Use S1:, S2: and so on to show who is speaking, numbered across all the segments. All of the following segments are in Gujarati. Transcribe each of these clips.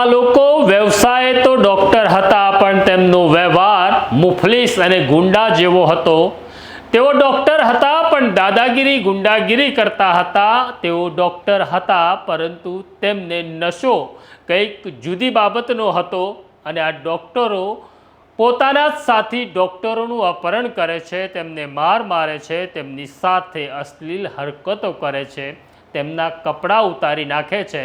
S1: આ લોકો વ્યવસાય તો ડૉક્ટર હતા, પણ તેમનો વ્યવહાર મુફલીસ અને ગુંડા જેવો હતો. તેઓ ડૉક્ટર હતા, પણ દાદાગીરી, ગુંડાગીરી કરતા હતા. તેઓ ડૉક્ટર હતા, પરંતુ તેમને નશો કંઈક જુદી બાબતનો હતો અને આ ડૉક્ટરો પોતાના જ સાથી ડૉક્ટરોનું અપહરણ કરે છે, તેમને માર મારે છે, તેમની સાથે અશ્લીલ હરકતો કરે છે, તેમના કપડાં ઉતારી નાખે છે.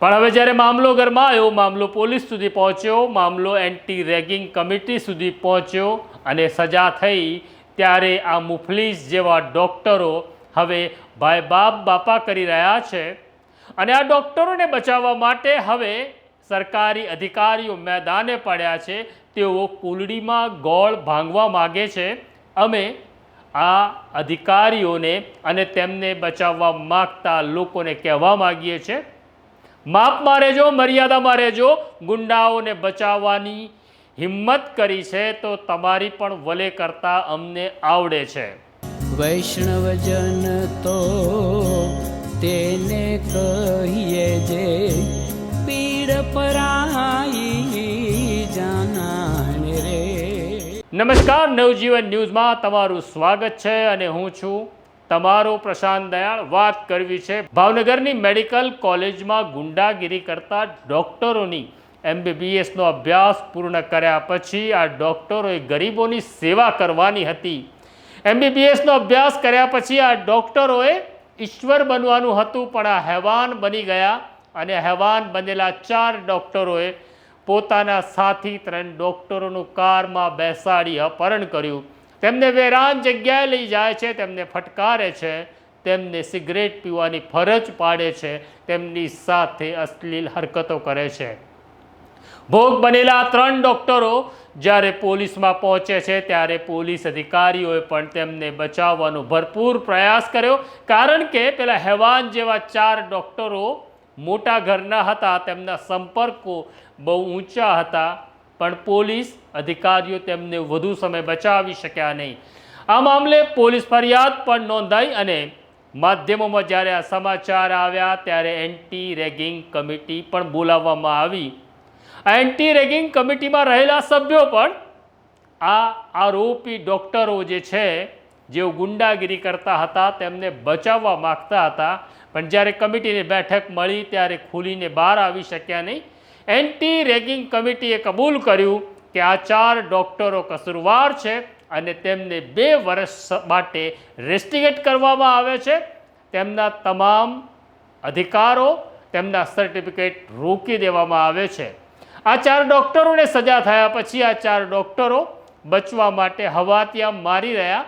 S1: પણ હવે જ્યારે મામલો આવ્યો, મામલો પોલીસ સુધી પહોંચ્યો, મામલો એન્ટી રેગિંગ કમિટી સુધી પહોંચ્યો અને સજા થઈ, ત્યારે આ મુફલીસ જેવા ડૉક્ટરો હવે ભાઈ બાપ, બાપા કરી રહ્યા છે અને આ ડૉક્ટરોને બચાવવા માટે હવે સરકારી અધિકારીઓ મેદાને પડ્યા છે. તેઓ કુલડીમાં ગોળ ભાંગવા માગે છે. અમે આ અધિકારીઓને અને તેમને બચાવવા માગતા લોકોને કહેવા માગીએ છીએ. માપમાં રહેજો મર્યાદામાં રહેજો ગુંડાઓને બચાવવાની હિંમત કરી છે તો તમારી પણ વલે કરતા અમને આવડે છે.
S2: વૈષ્ણવજન તો તેને કહીએ જે પીડ પરાઈ જાનાને રે.
S1: નમસ્કાર નવજીવન ન્યૂઝમાં તમારું સ્વાગત છે અને હું છું તમારો પ્રશાંત દયાળ વાત કરવી છે. ભાવનગરની મેડિકલ કોલેજમાં ગુંડાગીરી કરતા ડૉક્ટરોની એમબીબીએસનો અભ્યાસ પૂર્ણ કર્યા પછી આ ડૉક્ટરોએ ગરીબોની સેવા કરવાની હતી. એમબીબીએસનો અભ્યાસ કર્યા પછી આ ડૉક્ટરોએ ઈશ્વર બનવાનું હતું, પણ આ હેવાન બની ગયા અને હેવાન બનેલા ચાર ડૉક્ટરોએ પોતાના સાથી ત્રણ ડૉક્ટરોનું કારમાં બેસાડી અપહરણ કર્યું. તેમને વેરાન જગ્યાએ લઈ જાય છે, તેમને ફટકારે છે, તેમને સિગરેટ પીવાની ફરજ પાડે છે, તેમની સાથે અશ્લીલ હરકતો કરે છે. ભોગ બનેલા ત્રણ ડૉક્ટરો જ્યારે પોલીસમાં પહોંચે છે, ત્યારે પોલીસ અધિકારીઓએ પણ તેમને બચાવવાનો ભરપૂર પ્રયાસ કર્યો. કારણ કે પેલા હેવાન જેવા ચાર ડૉક્ટરો મોટા ઘરના હતા, તેમના સંપર્કો બહુ ઊંચા હતા. પણ પોલીસ અધિકારીઓ તેમને વધુ સમય બચાવી શક્યા નહીં. આ મામલે પોલીસ ફરિયાદ પણ નોંધાઈ અને માધ્યમોમાં જ્યારે આ સમાચાર આવ્યા ત્યારે એન્ટી રેગિંગ કમિટી પણ બોલાવવામાં આવી. આ એન્ટી રેગિંગ કમિટીમાં રહેલા સભ્યો પણ આ આરોપી ડૉક્ટરો જે છે, જેઓ ગુંડાગીરી કરતા હતા, તેમને બચાવવા માગતા હતા. પણ જ્યારે કમિટીની બેઠક મળી ત્યારે ખુલીને બહાર આવી શક્યા નહીં. એન્ટી રેગિંગ કમિટીએ કબૂલ કર્યું કે આ ચાર ડૉક્ટરો કસૂરવાર છે અને તેમને બે વર્ષ માટે રેસ્ટિગેટ કરવામાં આવે છે. તેમના તમામ અધિકારો તેમના સર્ટિફિકેટ રોકી દેવામાં આવે છે. આ ચાર ડૉક્ટરોને સજા થયા પછી આ ચાર ડૉક્ટરો બચવા માટે હવાતિયા મારી રહ્યા.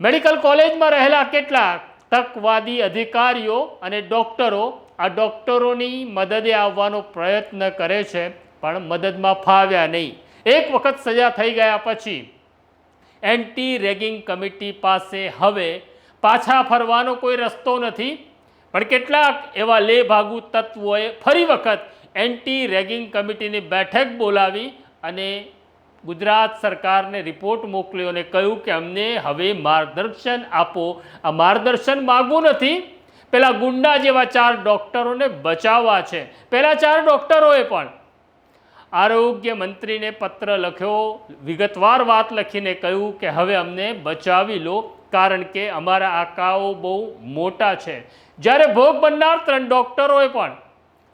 S1: મેડિકલ કોલેજમાં રહેલા કેટલાક તકવાદી અધિકારીઓ અને ડૉક્ટરો આ ડૉક્ટરોની મદદે આવવાનો પ્રયત્ન કરે છે, પણ મદદમાં ફાવ્યા નહીં. એક વખત સજા થઈ ગયા પછી એન્ટી રેગિંગ કમિટી પાસે હવે પાછા ફરવાનો કોઈ રસ્તો નથી, પણ કેટલાક એવા લેભાગુ તત્વોએ ફરી વખત એન્ટી રેગિંગ કમિટીની બેઠક બોલાવી અને ગુજરાત સરકારને રિપોર્ટ મોકલ્યો અને કહ્યું કે અમને હવે માર્ગદર્શન આપો. આ માર્ગદર્શન માગવું નથી પેલા ગુંડા જેવા ચાર ડૉક્ટરોને બચાવવા છે. પેલા ચાર ડૉક્ટરોએ પણ આરોગ્ય મંત્રીને પત્ર લખ્યો, વિગતવાર વાત લખીને કહ્યું કે હવે અમને બચાવી લો, કારણ કે અમારા આંકાઓ બહુ મોટા છે. જ્યારે ભોગ બનનાર ત્રણ ડૉક્ટરોએ પણ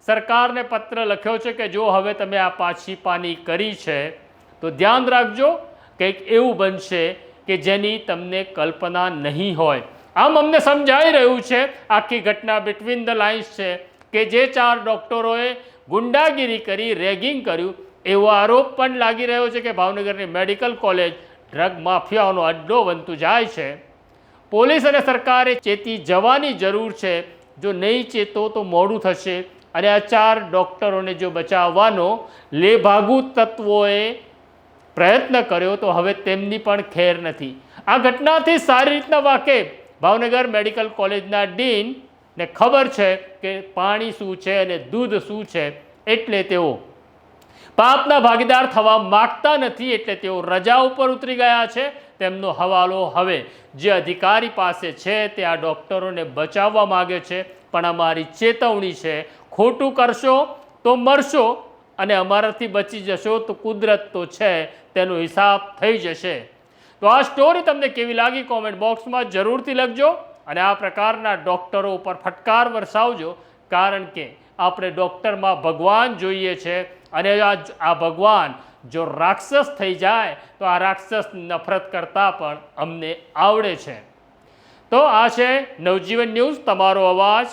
S1: સરકારને પત્ર લખ્યો છે કે જો હવે તમે આ પાછી પાની કરી છે, તો ધ્યાન રાખજો, કંઈક એવું બનશે કે જેની તમને કલ્પના નહીં હોય. આમ અમને સમજાઈ રહ્યું છે, આખી ઘટના બિટવીન ધ લાઇન્સ છે, કે જે ચાર ડૉક્ટરોએ ગુંડાગીરી કરી રેગિંગ કર્યું, એવો આરોપ પણ લાગી રહ્યો છે કે ભાવનગરની મેડિકલ કોલેજ ડ્રગ માફિયાઓનો અડ્ડો બનતું જાય છે. પોલીસ અને સરકારે ચેતી જવાની જરૂર છે. જો નહીં ચેતો તો મોડું થશે. અને આ ચાર ડૉક્ટરોને જો બચાવવાનો લેભાગુ તત્વોએ પ્રયત્ન કર્યો, તો હવે તેમની પણ ખેર નથી. આ ઘટનાથી સારી રીતના વાકેફ. ભાવનગર મેડિકલ કોલેજના ડીનને ખબર છે કે પાણી શું છે અને દૂધ શું છે એટલે તેઓ પાપના ભાગીદાર થવા માગતા નથી એટલે તેઓ રજા ઉપર ઉતરી ગયા છે. તેમનો હવાલો હવે જે અધિકારી પાસે છે તે આ ડૉક્ટરોને બચાવવા માગે છે. પણ અમારી ચેતવણી છે, ખોટું કરશો તો મરશો અને અમારાથી બચી જશો તો કુદરત તો છે, તેનો હિસાબ થઈ જશે. તો આ સ્ટોરી તમને કેવી લાગી કોમેન્ટ બોક્સમાં જરૂરથી લખજો અને આ પ્રકારના ડૉક્ટરો ઉપર ફટકાર વરસાવજો કારણ કે આપણે ડૉક્ટરમાં ભગવાન જોઈએ છે અને આ ભગવાન જો રાક્ષસ થઈ જાય તો આ રાક્ષસ નફરત કરતાં પણ અમને આવડે છે. તો આ છે નવજીવન ન્યૂઝ, તમારો અવાજ.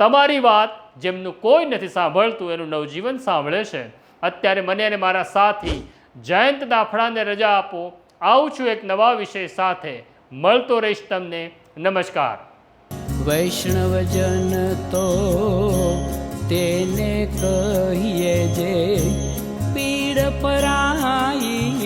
S1: તમારી વાત જેમનું કોઈ નથી સાંભળતું, એનું નવજીવન સાંભળે છે. અત્યારે મને અને મારા સાથી જયંત દાફડાને રજા આપો. આવું છું એક નવા વિષય સાથે. મળતો રહીશ તમને. નમસ્કાર.
S2: વૈષ્ણવજન તો તેને કહીએ જે પીડ પરાઈ